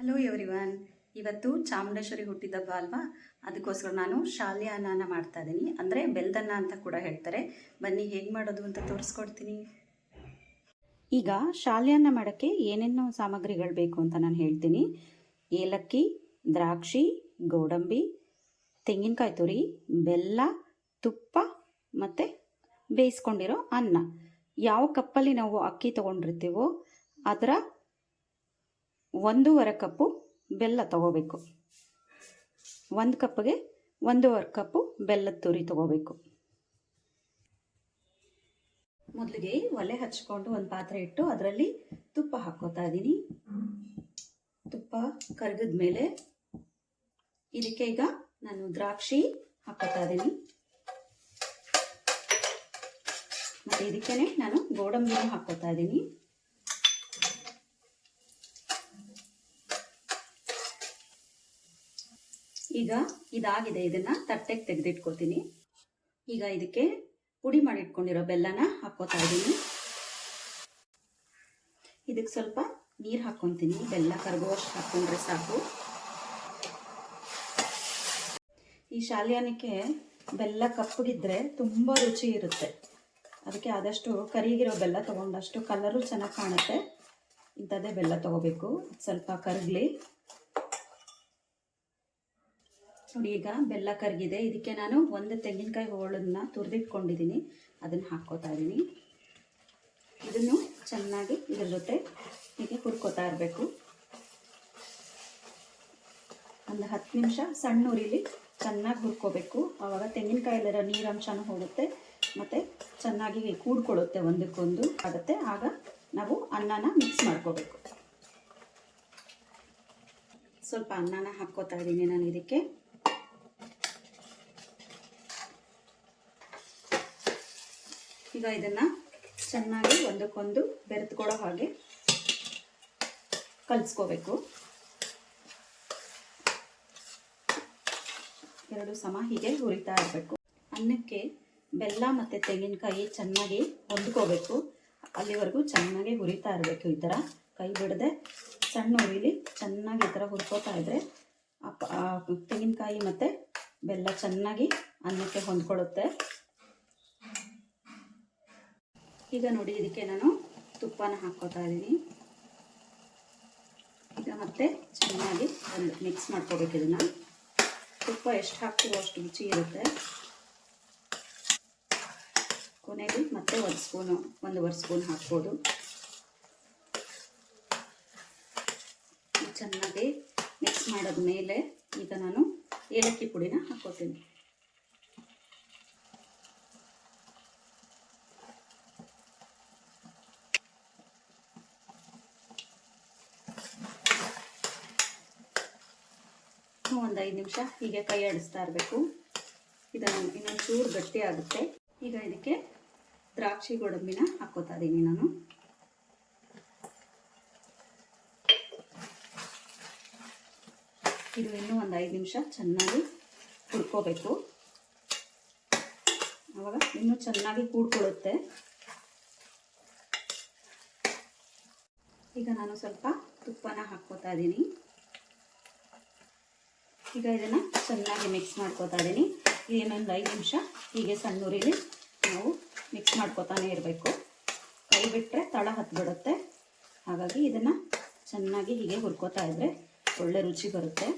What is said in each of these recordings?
Hello everyone ಇವತ್ತು ಚಾಮುಂಡೇಶ್ವರಿ ಹುಟ್ಟಿದಬ್ಬ ಅಲ್ವಾ? ಅದಕ್ಕೋಸ್ಕರ ನಾನು ಶಾಲ್ಯ ಅನ್ನನ ಮಾಡ್ತಾ ಇದ್ದೀನಿ ಅಂದರೆ ಬೆಲ್ದನ್ನ ಅಂತ ಕೂಡ ಹೇಳ್ತಾರೆ. ಬನ್ನಿ, ಹೇಗೆ ಮಾಡೋದು ಅಂತ ತೋರಿಸ್ಕೊಡ್ತೀನಿ. ಈಗ ಶಾಲ್ಯಾನ್ನ ಮಾಡೋಕ್ಕೆ ಏನೇನು ಸಾಮಗ್ರಿಗಳು ಬೇಕು ಅಂತ ನಾನು ಹೇಳ್ತೀನಿ. ಏಲಕ್ಕಿ, ದ್ರಾಕ್ಷಿ, ಗೋಡಂಬಿ, ತೆಂಗಿನಕಾಯಿ ತುರಿ, ಬೆಲ್ಲ, ತುಪ್ಪ ಮತ್ತು ಬೇಯಿಸ್ಕೊಂಡಿರೋ ಅನ್ನ. ಯಾವ ಕಪ್ಪಲ್ಲಿ ನಾವು ಅಕ್ಕಿ ತೊಗೊಂಡಿರ್ತೀವೋ ಅದರ ಒಂದೂವರೆ ಕಪ್ಪು ಬೆಲ್ಲ ತಗೋಬೇಕು. ಒಂದು ಕಪ್ಗೆ ಒಂದೂವರೆ ಕಪ್ಪು ಬೆಲ್ಲದ ತುರಿ ತಗೋಬೇಕು. ಮೊದಲಿಗೆ ಒಲೆ ಹಚ್ಕೊಂಡು ಒಂದು ಪಾತ್ರೆ ಇಟ್ಟು ಅದರಲ್ಲಿ ತುಪ್ಪ ಹಾಕೋತಾ ಇದ್ದೀನಿ. ತುಪ್ಪ ಕರಗಿದ ಮೇಲೆ ಇದಕ್ಕೆ ಈಗ ನಾನು ದ್ರಾಕ್ಷಿ ಹಾಕೋತಾ ಇದ್ದೀನಿ. ಮತ್ತು ಇದಕ್ಕೇನೆ ನಾನು ಗೋಡಂಬಿನೂ ಹಾಕೋತಾ ಇದ್ದೀನಿ. ಈಗ ಇದಾಗಿದೆ. ಇದನ್ನ ತಟ್ಟೆಗೆ ತೆಗೆದಿಟ್ಕೋತೀನಿ. ಈಗ ಇದಕ್ಕೆ ಪುಡಿ ಮಾಡಿಟ್ಕೊಂಡಿರೋ ಬೆಲ್ಲನ ಹಾಕೋತಾ ಇದ್ದೀನಿ. ಇದಕ್ಕೆ ಸ್ವಲ್ಪ ನೀರು ಹಾಕ್ಕೊತೀನಿ. ಬೆಲ್ಲ ಕರಗುವಷ್ಟು ಹಾಕೊಂಡ್ರೆ ಸಾಕು. ಈ ಶಾಲ್ಯಾನಕ್ಕೆ ಬೆಲ್ಲ ಕಪ್ಪಗಿದ್ರೆ ತುಂಬ ರುಚಿ ಇರುತ್ತೆ. ಅದಕ್ಕೆ ಆದಷ್ಟು ಕರಿಗಿರೋ ಬೆಲ್ಲ ತೊಗೊಂಡಷ್ಟು ಕಲರು ಚೆನ್ನಾಗಿ ಕಾಣುತ್ತೆ. ಇಂಥದ್ದೇ ಬೆಲ್ಲ ತೊಗೋಬೇಕು. ಸ್ವಲ್ಪ ಕರಗಲಿ. ನೋಡಿ, ಈಗ ಬೆಲ್ಲ ಕರಗಿದೆ. ಇದಕ್ಕೆ ನಾನು ಒಂದು ತೆಂಗಿನಕಾಯಿ ಹೋಳನ್ನ ತುರಿದಿಟ್ಕೊಂಡಿದ್ದೀನಿ. ಅದನ್ನು ಹಾಕ್ಕೋತಾ ಇದ್ದೀನಿ. ಇದನ್ನು ಚೆನ್ನಾಗಿ ಇದ್ರ ಜೊತೆ ಹೀಗೆ ಹುರ್ಕೋತಾ ಇರಬೇಕು. ಒಂದು ಹತ್ತು ನಿಮಿಷ ಸಣ್ಣ ಉರಿಲಿ ಚೆನ್ನಾಗಿ ಹುರ್ಕೋಬೇಕು. ಆವಾಗ ತೆಂಗಿನಕಾಯಲ್ಲಿರೋ ನೀರಂಶನೂ ಹೋಗುತ್ತೆ, ಮತ್ತು ಚೆನ್ನಾಗಿ ಕೂಡ್ಕೊಳ್ಳುತ್ತೆ ಒಂದಕ್ಕೊಂದು. ಆಗುತ್ತೆ. ಆಗ ನಾವು ಅನ್ನನ ಮಿಕ್ಸ್ ಮಾಡ್ಕೋಬೇಕು. ಸ್ವಲ್ಪ ಅನ್ನನ ಹಾಕ್ಕೋತಾ ಇದ್ದೀನಿ ನಾನು ಇದಕ್ಕೆ. ಈಗ ಇದನ್ನು ಚೆನ್ನಾಗಿ ಒಂದಕ್ಕೊಂದು ಬೆರೆತ್ಕೊಳ್ಳೋ ಹಾಗೆ ಕಲಿಸ್ಕೋಬೇಕು. ಎರಡು ಸಮ ಹೀಗೆ ಹುರಿತಾ ಇರಬೇಕು. ಅನ್ನಕ್ಕೆ ಬೆಲ್ಲ ಮತ್ತು ತೆಂಗಿನಕಾಯಿ ಚೆನ್ನಾಗಿ ಹೊಂದ್ಕೋಬೇಕು. ಅಲ್ಲಿವರೆಗೂ ಚೆನ್ನಾಗಿ ಹುರಿತಾ ಇರಬೇಕು ಈ ಥರ. ಕೈ ಬಿಡದೆ ಸಣ್ಣ ಉರಿಲಿ ಚೆನ್ನಾಗಿ ಈ ಥರ ಹುರ್ಕೋತಾ ಇದ್ದರೆ ತೆಂಗಿನಕಾಯಿ ಮತ್ತು ಬೆಲ್ಲ ಚೆನ್ನಾಗಿ ಅನ್ನಕ್ಕೆ ಹೊಂದ್ಕೊಳ್ಳುತ್ತೆ. ಈಗ ನೋಡಿ ಇದಕ್ಕೆ ನಾನು ತುಪ್ಪನ ಹಾಕ್ಕೋತಾ ಇದ್ದೀನಿ. ಈಗ ಮತ್ತೆ ಚೆನ್ನಾಗಿ ಒಂದು ಮಿಕ್ಸ್ ಮಾಡ್ಕೋಬೇಕು ಇದನ್ನು. ತುಪ್ಪ ಎಷ್ಟು ಹಾಕ್ತೀವೋ ಅಷ್ಟು ರುಚಿ ಇರುತ್ತೆ. ಕೊನೆಗೆ ಮತ್ತೆ ಒಂದು ಸ್ಪೂನು ಒಂದೂವರೆ ಸ್ಪೂನ್ ಹಾಕ್ಬೋದು. ಚೆನ್ನಾಗಿ ಮಿಕ್ಸ್ ಮಾಡಿದ ಮೇಲೆ ಈಗ ನಾನು ಏಲಕ್ಕಿ ಪುಡಿನ ಹಾಕ್ಕೋತೀನಿ ಒಂದು ಐದು ನಿಮಿಷ ಹೀಗೆ ಕೈ ಆಡಿಸ್ತಾ ಇರಬೇಕು. ಇದನ್ನು ಇನ್ನೊಂದು ಚೂರು ಗಟ್ಟಿ ಆಗುತ್ತೆ. ಈಗ ಇದಕ್ಕೆ ದ್ರಾಕ್ಷಿ ಗೋಡಂಬಿನ ಹಾಕೋತಾ ಇದ್ದೀನಿ ನಾನು. ಇದು ಇನ್ನೂ ಒಂದು ಐದು ನಿಮಿಷ ಚೆನ್ನಾಗಿ ಹುಡ್ಕೋಬೇಕು ಆವಾಗ ಇನ್ನೂ ಚೆನ್ನಾಗಿ ಕೂಡ್ಕೊಳ್ಳುತ್ತೆ. ಈಗ ನಾನು ಸ್ವಲ್ಪ ತುಪ್ಪನ ಹಾಕ್ಕೋತಾ ಇದ್ದೀನಿ ಈಗ ಇದನ್ನು ಚೆನ್ನಾಗಿ ಮಿಕ್ಸ್ ಮಾಡ್ಕೋತಾ ಇದ್ದೀನಿ. ಇನ್ನೊಂದು ಐದು ನಿಮಿಷ ಹೀಗೆ ಸಣ್ಣ ಉರಿಲಿ ನಾವು ಮಿಕ್ಸ್ ಮಾಡ್ಕೋತಾನೆ ಇರಬೇಕು. ಕೈ ಬಿಟ್ಟರೆ ತಳ ಹತ್ಬಿಡುತ್ತೆ. ಹಾಗಾಗಿ ಇದನ್ನು ಚೆನ್ನಾಗಿ ಹೀಗೆ ಹುರ್ಕೋತಾ ಇದ್ರೆ ಒಳ್ಳೆ ರುಚಿ ಬರುತ್ತೆ.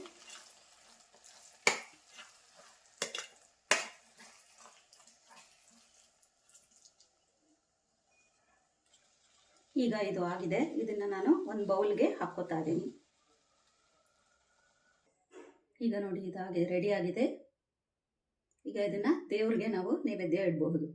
ಈಗ ಇದು ಆಗಿದೆ. ಇದನ್ನು ನಾನು ಒಂದು ಬೌಲ್ಗೆ ಹಾಕ್ಕೋತಾ ಇದ್ದೀನಿ. ಈಗ ನೋಡಿ ಇದಾಗಿ ರೆಡಿ ಆಗಿದೆ. ಈಗ ಇದನ್ನು ದೇವ್ರಿಗೆ ನಾವು ನೈವೇದ್ಯ ಇಡಬಹುದು.